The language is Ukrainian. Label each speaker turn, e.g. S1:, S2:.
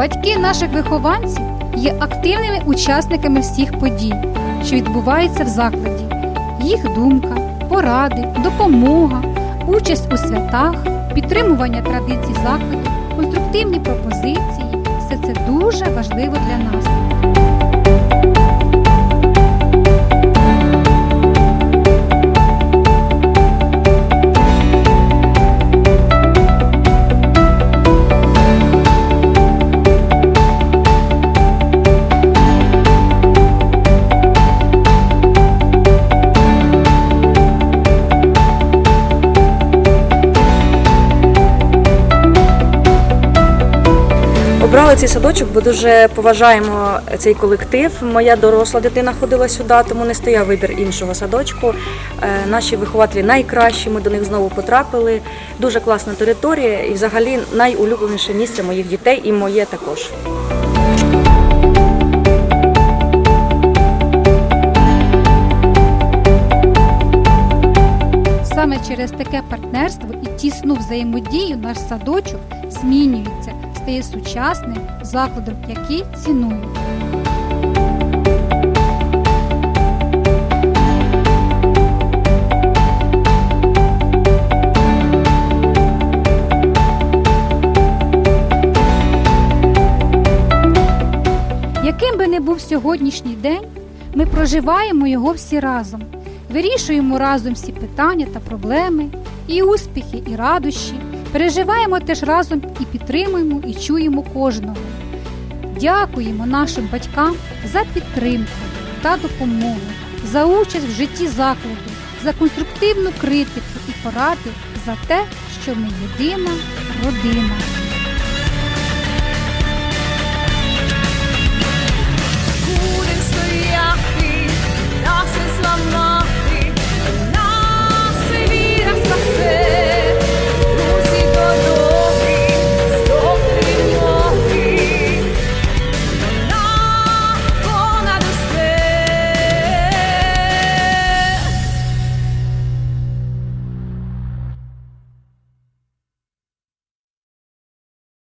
S1: Батьки наших вихованців є активними учасниками всіх подій, що відбуваються в закладі. Їх думка, поради, допомога, участь у святах, підтримування традицій закладу, конструктивні пропозиції все це дуже важливо для нас.
S2: Обрали цей садочок, бо дуже поважаємо цей колектив. Моя доросла дитина ходила сюди, тому не стояв вибір іншого садочку. Е, Наші вихователі найкращі, ми до них знову потрапили. Дуже класна територія і взагалі найулюбленіше місце моїх дітей і моє також.
S1: Саме через таке партнерство і тісну взаємодію наш садочок змінюється, стає сучасним закладом, який цінують. Яким би не був сьогоднішній день, ми проживаємо його всі разом, вирішуємо разом всі питання та проблеми, і успіхи, і радощі, переживаємо теж разом і підтримуємо, і чуємо кожного. Дякуємо нашим батькам за підтримку та допомогу, за участь в житті закладу, за конструктивну критику і поради, за те, що ми єдина родина.